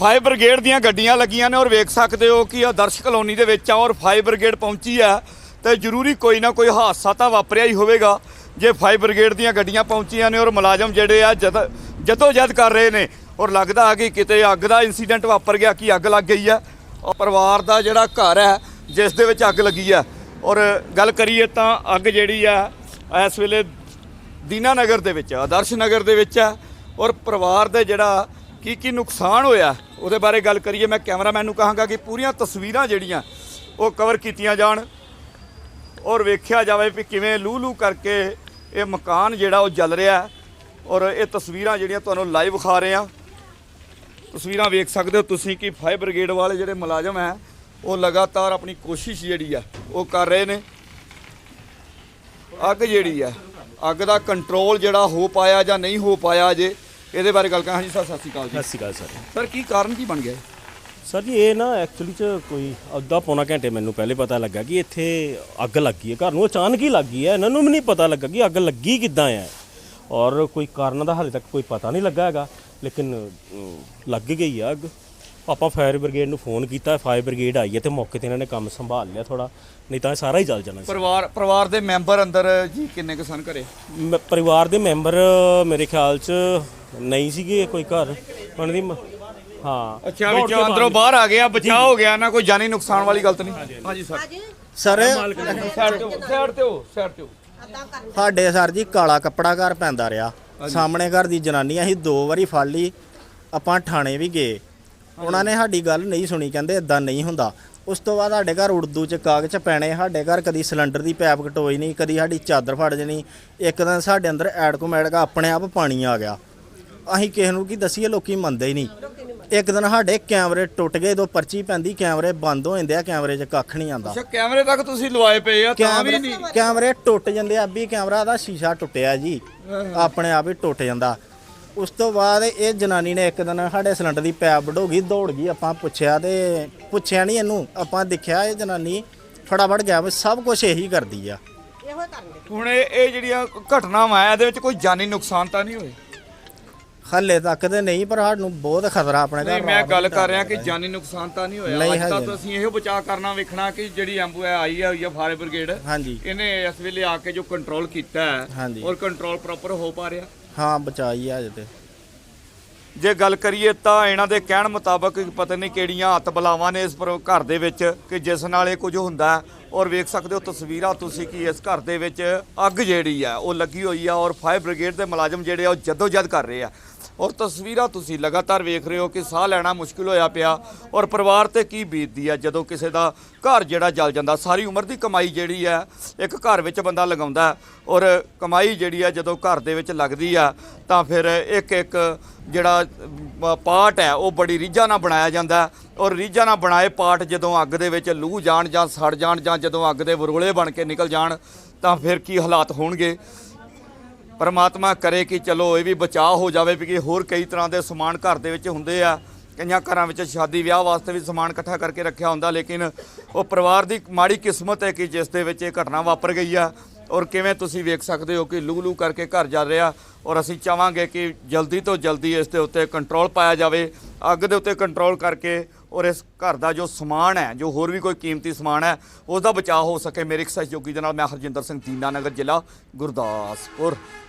Fire brigade ਦੀਆਂ ਗੱਡੀਆਂ ਲੱਗੀਆਂ ਨੇ ਔਰ ਵੇਖ ਸਕਦੇ ਹੋ ਕਿ ਆਦਰਸ਼ ਕਲੋਨੀ ਦੇ ਵਿੱਚ ਆ ਔਰ ਫਾਇਰ ਬ੍ਰਿਗੇਡ ਪਹੁੰਚੀ ਆ ਤੇ ਜ਼ਰੂਰੀ ਕੋਈ ਨਾ ਕੋਈ ਹਾਦਸਾ ਤਾਂ ਵਾਪਰਿਆ ਹੀ ਹੋਵੇਗਾ ਜੇ ਫਾਇਰ ਬ੍ਰਿਗੇਡ ਦੀਆਂ ਗੱਡੀਆਂ ਪਹੁੰਚੀਆਂ ਨੇ ਔਰ ਮੁਲਾਜ਼ਮ ਜਿਹੜੇ ਆ ਜਦ ਜਦੋ ਜਦ ਕਰ ਰਹੇ ਨੇ ਔਰ ਲੱਗਦਾ ਆ ਕਿ ਕਿਤੇ ਅੱਗ ਦਾ ਇਨਸੀਡੈਂਟ ਵਾਪਰ ਗਿਆ ਕਿ ਅੱਗ ਲੱਗ ਗਈ ਆ ਔਰ ਪਰਿਵਾਰ ਦਾ ਜਿਹੜਾ ਘਰ ਹੈ ਜਿਸ ਦੇ ਵਿੱਚ ਅੱਗ ਲੱਗੀ ਆ ਔਰ ਗੱਲ ਕਰੀਏ ਤਾਂ ਅੱਗ ਜਿਹੜੀ ਆ ਇਸ ਵੇਲੇ ਦੀਨਾ ਨਗਰ ਦੇ ਵਿੱਚ ਆਦਰਸ਼ ਨਗਰ ਦੇ ਵਿੱਚ ਹੈ ਔਰ ਪਰਿਵਾਰ ਦੇ ਜਿਹੜਾ ਕੀ ਕੀ ਨੁਕਸਾਨ ਹੋਇਆ ਉਹਦੇ ਬਾਰੇ ਗੱਲ ਕਰੀਏ, ਮੈਂ ਕੈਮਰਾਮੈਨ ਨੂੰ ਕਹਾਂਗਾ ਕਿ ਪੂਰੀਆਂ ਤਸਵੀਰਾਂ ਜਿਹੜੀਆਂ ਉਹ ਕਵਰ ਕੀਤੀਆਂ ਜਾਣ ਔਰ ਵੇਖਿਆ ਜਾਵੇ ਵੀ ਕਿਵੇਂ ਲੂ ਲੂ ਕਰਕੇ ਇਹ ਮਕਾਨ ਜਿਹੜਾ ਉਹ ਜਲ ਰਿਹਾ ਔਰ ਇਹ ਤਸਵੀਰਾਂ ਜਿਹੜੀਆਂ ਤੁਹਾਨੂੰ ਲਾਈਵ ਵਿਖਾ ਰਹੇ ਹਾਂ। ਤਸਵੀਰਾਂ ਵੇਖ ਸਕਦੇ ਹੋ ਤੁਸੀਂ ਕਿ ਫਾਇਰ ਬ੍ਰਿਗੇਡ ਵਾਲੇ ਜਿਹੜੇ ਮੁਲਾਜ਼ਮ ਹੈ, ਉਹ ਲਗਾਤਾਰ ਆਪਣੀ ਕੋਸ਼ਿਸ਼ ਜਿਹੜੀ ਆ, ਉਹ ਕਰ ਰਹੇ ਨੇ। ਅੱਗ ਜਿਹੜੀ ਆ, ਅੱਗ ਦਾ ਕੰਟਰੋਲ ਜਿਹੜਾ ਹੋ ਪਾਇਆ ਜਾਂ ਨਹੀਂ ਹੋ ਪਾਇਆ ਅਜੇ ਇਹਦੇ ਬਾਰੇ ਗੱਲ ਕਰਾਂ। ਹਾਂਜੀ ਸਰ ਸਤਿ ਸ਼੍ਰੀ ਅਕਾਲ ਜੀ। ਸਤਿ ਸ਼੍ਰੀ ਅਕਾਲ ਸਰ। ਸਰ ਕੀ ਕਾਰਨ ਕੀ ਬਣ ਗਿਆ? ਇਹ? ਸਰ ਜੀ ਇਹ ਨਾ ਐਕਚੁਅਲੀ ਚ ਕੋਈ ਅੱਧਾ ਪੌਣਾ ਘੰਟੇ ਮੈਨੂੰ ਪਹਿਲੇ ਪਤਾ ਲੱਗਾ ਕਿ ਇੱਥੇ ਅੱਗ ਲੱਗੀ ਹੈ। ਘਰ ਨੂੰ ਅਚਾਨਕ ਹੀ ਲੱਗੀ ਹੈ। ਇਹਨਾਂ ਨੂੰ ਵੀ ਨਹੀਂ ਪਤਾ ਲੱਗਾ ਕਿ ਅੱਗ ਲੱਗੀ ਕਿੱਦਾਂ ਹੈ। ਔਰ ਕੋਈ ਕਾਰਨ ਦਾ ਹਾਲੇ ਤੱਕ ਕੋਈ ਪਤਾ ਨਹੀਂ ਲੱਗਾ ਹੈਗਾ। ਲੇਕਿਨ ਅਮ, ਲੱਗ ਗਈ ਹੈ ਅੱਗ। ਆਪਾਂ ਫਾਇਰ ਬ੍ਰਿਗੇਡ ਨੂੰ ਫੋਨ ਕੀਤਾ ਫਾਇਰ ਬ੍ਰਿਗੇਡ ਆਈ ਹੈ ਤੇ ਮੌਕੇ ਤੇ ਇਹਨਾਂ ਨੇ ਕੰਮ ਸੰਭਾਲ ਲਿਆ ਥੋੜਾ ਨਹੀਂ ਤਾਂ ਇਹ ਸਾਰਾ ਹੀ ਜਲ ਜਾਣਾ ਸੀ। ਪਰਿਵਾਰ ਪਰਿਵਾਰ ਦੇ ਮੈਂਬਰ ਅੰਦਰ ਜੀ ਕਿੰਨੇ ਕੁ ਸਨ ਘਰੇ? ਮ- ਪਰਿਵਾਰ ਦੇ ਮੈਂਬਰ ਮੇਰੇ ਖਿਆਲ ਚ ਨਹੀਂ ਸੀਗੇ ਕੋਈ ਘਰ। ਉਹਨਾਂ ਦੀ ਮ- ਹਾਂ। ਅੱਛਾ ਵਿੱਚੋਂ ਅੰਦਰੋਂ ਬਾਹਰ ਆ ਗਿਆ ਬਚਾਅ ਹੋ ਗਿਆ ਨਾ ਕੋਈ ਜਾਨੀ ਨੁਕਸਾਨ ਵਾਲੀ ਗਲਤ ਨਹੀਂ? ਹਾਂਜੀ ਸਰ। ਸਰ ਸਾਈਡ ਤੇ ਹੋ ਸਾਈਡ ਤੇ ਹੋ ਸਾਈਡ ਤੇ ਹੋ ਸਾਡੇ ਸਰ ਜੀ ਕਾਲਾ ਕੱਪੜਾ ਘਰ ਪੈਂਦਾ ਰਿਹਾ। ਸਾਹਮਣੇ ਘਰ ਦੀ ਜਨਾਨੀ ਅਸੀਂ ਦੋ ਵਾਰੀ ਫੜ ਲਈ। ਆਪਾਂ ਥਾਣੇ ਵੀ ਗਏ। ਉਹਨਾਂ ਨੇ ਸਾਡੀ ਗੱਲ ਨਹੀਂ ਸੁਣੀ ਕਹਿੰਦੇ ਇਦਾਂ ਨਹੀਂ ਹੁੰਦਾ। ਉਸ ਤੋਂ ਬਾਅਦ ਸਾਡੇ ਘਰ ਉਰਦੂ ਚ ਕਾਗਜ਼ ਪੈਣੇ ਸਾਡੇ ਘਰ ਕਦੀ ਸਿਲੰਡਰ ਦੀ ਪੈਪ ਕਟੋਈ ਨਹੀਂ ਕਦੀ ਸਾਡੀ ਚਾਦਰ ਫੜ ਜਣੀ। ਇੱਕ ਦਿਨ ਸਾਡੇ ਅੰਦਰ ਐਡਕੋ ਮੈਡਕਾ ਆਪਣੇ ਆਪ ਪਾਣੀ ਆ ਗਿਆ। ਅਸੀਂ ਕਿਸੇ ਨੂੰ ਕੀ ਦਸੀਏ ਲੋਕੀ ਮੰਨਦੇ ਹੀ ਨਹੀਂ। ਇੱਕ ਦਿਨ ਸਾਡੇ ਕੈਮਰੇ ਟੁੱਟ ਗਏ ਜਦੋਂ ਪਰਚੀ ਪੈਂਦੀ ਕੈਮਰੇ ਬੰਦ ਹੋ ਜਾਂਦੇ ਆ ਕੈਮਰੇ 'ਚ ਕੱਖ ਨਹੀਂ ਆਂਦਾ ਅੱਛਾ ਕੈਮਰੇ ਤੱਕ ਤੁਸੀਂ ਲਵਾਏ ਪਏ ਆ ਤਾਂ ਵੀ ਨਹੀਂ। ਕੈਮਰੇ ਕੈਮਰੇ ਟੁੱਟ ਜਾਂਦੇ ਆ ਵੀ ਕੈਮਰਾ ਦਾ ਸ਼ੀਸ਼ਾ ਟੁੱਟਿਆ ਜੀ। ਆਪਣੇ ਆਪ ਹੀ ਟੁੱਟ ਜਾਂਦਾ। ਉਸ ਤੋਂ ਬਾਅਦ ਇਹ ਜਨਾਨੀ ਨੇ ਇੱਕ ਦਿਨ ਸਾਡੇ ਸਿਲੰਡਰ ਦੀ ਪੈਪ ਵਢੋ ਗਈ ਦੌੜ ਗਈ ਆਪਾਂ ਪੁੱਛਿਆ ਤੇ ਪੁੱਛਿਆ ਨਹੀਂ ਇਹਨੂੰ ਆਪਾਂ ਦੇਖਿਆ ਇਹ ਜਨਾਨੀ ਫਟਾਫਟ ਗਿਆ ਸਭ ਕੁਝ ਇਹੀ ਕਰਦੀ ਆ। ਹੁਣ ਇਹ ਇਹ ਜਿਹੜੀਆਂ ਘਟਨਾਵਾਂ ਆ ਇਹਦੇ ਵਿੱਚ ਕੋਈ ਜਾਨੀ ਨੁਕਸਾਨ ਤਾਂ ਨਹੀਂ ਹੋਏ? ਹੱਲੇ ਤੱਕ ਤੇ ਨਹੀਂ ਪਰ ਸਾਨੂੰ ਬਹੁਤ ਖਤਰਾ ਆਪਣੇ ਨਹੀਂ ਘਰ ਮੈਂ ਰਾਤ ਗੱਲ ਕਰ ਰਿਹਾ ਕਿ ਜਾਨੀ ਨੁਕਸਾਨ ਤਾਂ ਨਹੀਂ ਹੋਇਆ। ਨਹੀਂ ਅੱਜ ਤੱਕ। ਅਸੀਂ ਇਹੋ ਬਚਾਅ ਕਰਨਾ ਵੇਖਣਾ ਕਿ ਜਿਹੜੀ ਐਂਬੂ ਆਈ ਹੈ ਹੋਈ ਫਾਇਰ ਬ੍ਰਿਗੇਡ ਹਾਂਜੀ। ਇਹਨੇ ਇਸ ਵੇਲੇ ਆ ਕੇ ਜੋ ਕੰਟਰੋਲ ਕੀਤਾ ਹੈ। ਔਰ ਕੰਟਰੋਲ ਪ੍ਰੋਪਰ ਹੋ ਪਾ ਰਿਹਾ। ਹਾਂ ਬਚਾਈ ਆ ਅਜੇ ਤੇ ਜੇ ਗੱਲ ਕਰੀਏ ਤਾਂ ਇਹਨਾਂ ਦੇ ਕਹਿਣ ਮੁਤਾਬਕ ਪਤਾ ਨਹੀਂ ਕਿਹੜੀਆਂ ਹੱਥ ਬਲਾਵਾਂ ਨੇ ਇਸ ਪਰ ਘਰ ਦੇ ਵਿੱਚ ਕਿ ਜਿਸ ਨਾਲ ਇਹ ਕੁਝ ਹੁੰਦਾ ਹੈ। ਔਰ ਵੇਖ ਸਕਦੇ ਹੋ ਤਸਵੀਰਾਂ ਤੁਸੀਂ ਕਿ ਇਸ ਘਰ ਦੇ ਵਿੱਚ ਅੱਗ ਜਿਹੜੀ ਆ ਉਹ ਲੱਗੀ ਹੋਈ ਆ ਔਰ ਫਾਇਰ ਬ੍ਰਿਗੇਡ ਦੇ ਮੁਲਾਜ਼ਮ ਜਿਹੜੇ ਆ ਉਹ ਜਦੋਜਦ ਕਰ ਰਹੇ ਆ। ਔਰ ਤਸਵੀਰਾਂ ਤੁਸੀਂ ਲਗਾਤਾਰ ਵੇਖ ਰਹੇ ਹੋ ਕਿ ਸਾਹ ਲੈਣਾ ਮੁਸ਼ਕਿਲ ਹੋਇਆ ਪਿਆ ਔਰ ਪਰਿਵਾਰ ਤੇ ਕੀ ਬੀਤਦੀ ਆ ਜਦੋਂ ਕਿਸੇ ਦਾ ਘਰ ਜਿਹੜਾ ਜਲ ਜਾਂਦਾ ਸਾਰੀ ਉਮਰ ਦੀ ਕਮਾਈ ਜਿਹੜੀ ਆ ਇੱਕ ਘਰ ਵਿੱਚ ਬੰਦਾ ਲਗਾਉਂਦਾ ਔਰ ਕਮਾਈ ਜਿਹੜੀ ਆ ਜਦੋਂ ਘਰ ਦੇ ਵਿੱਚ ਲੱਗਦੀ ਆ ਤਾਂ ਫਿਰ ਇੱਕ ਇੱਕ ਜਿਹੜਾ ਅਮ, ਪਾਰਟ ਹੈ ਉਹ ਬੜੀ ਰੀਝਾਂ ਨਾਲ ਬਣਾਇਆ ਜਾਂਦਾ ਔਰ ਰੀਝਾਂ ਨਾਲ ਬਣਾਏ ਪਾਠ ਜਦੋਂ ਅੱਗ ਦੇ ਵਿੱਚ ਲੂ ਜਾਣ ਜਾਂ ਸੜ ਜਾਣ ਜਾਂ ਜਦੋਂ ਅੱਗ ਦੇ ਵਰੋਲੇ ਬਣ ਕੇ ਨਿਕਲ ਜਾਣ, ਤਾਂ ਫਿਰ ਕੀ ਹਾਲਾਤ ਹੋਣਗੇ? ਪਰਮਾਤਮਾ ਕਰੇ ਕਿ ਚਲੋ ਇਹ ਵੀ ਬਚਾਅ ਹੋ ਜਾਵੇ ਕਿ ਹੋਰ ਕਈ ਤਰ੍ਹਾਂ ਦੇ ਸਮਾਨ ਘਰ ਦੇ ਵਿੱਚ ਹੁੰਦੇ ਆ। ਕਈਆਂ ਘਰਾਂ ਵਿੱਚ ਸ਼ਾਦੀ ਵਿਆਹ ਵਾਸਤੇ ਵੀ ਸਮਾਨ ਇਕੱਠਾ ਕਰਕੇ ਰੱਖਿਆ ਹੁੰਦਾ, ਲੇਕਿਨ ਉਹ ਪਰਿਵਾਰ ਦੀ ਮਾੜੀ ਕਿਸਮਤ ਹੈ ਕਿ ਜਿਸ ਦੇ ਵਿੱਚ ਇਹ ਘਟਨਾ ਵਾਪਰ ਗਈ ਆ। ਔਰ ਕਿਵੇਂ ਤੁਸੀਂ ਵੇਖ ਸਕਦੇ ਹੋ ਕਿ ਲੂ ਲੂ ਕਰਕੇ ਘਰ ਜਾ ਰਿਹਾ ਔਰ ਅਸੀਂ ਚਾਹਾਂਗੇ ਕਿ ਜਲਦੀ ਤੋਂ ਜਲਦੀ ਇਸ ਦੇ ਉੱਤੇ ਕੰਟਰੋਲ ਪਾਇਆ ਜਾਵੇ। ਅੱਗ ਦੇ ਉੱਤੇ ਕੰਟਰੋਲ ਕਰਕੇ ਔਰ ਇਸ ਘਰ ਦਾ ਜੋ ਸਮਾਨ ਹੈ, ਜੋ ਹੋਰ ਵੀ ਕੋਈ ਕੀਮਤੀ ਸਮਾਨ ਹੈ ਉਸ ਦਾ ਬਚਾਅ ਹੋ ਸਕੇ ਮੇਰੇ ਇੱਕ ਸਹਿਯੋਗੀ ਦੇ ਨਾਲ ਮੈਂ ਹਰਜਿੰਦਰ ਸਿੰਘ ਦੀਨਾ ਨਗਰ ਜ਼ਿਲ੍ਹਾ ਗੁਰਦਾਸਪੁਰ।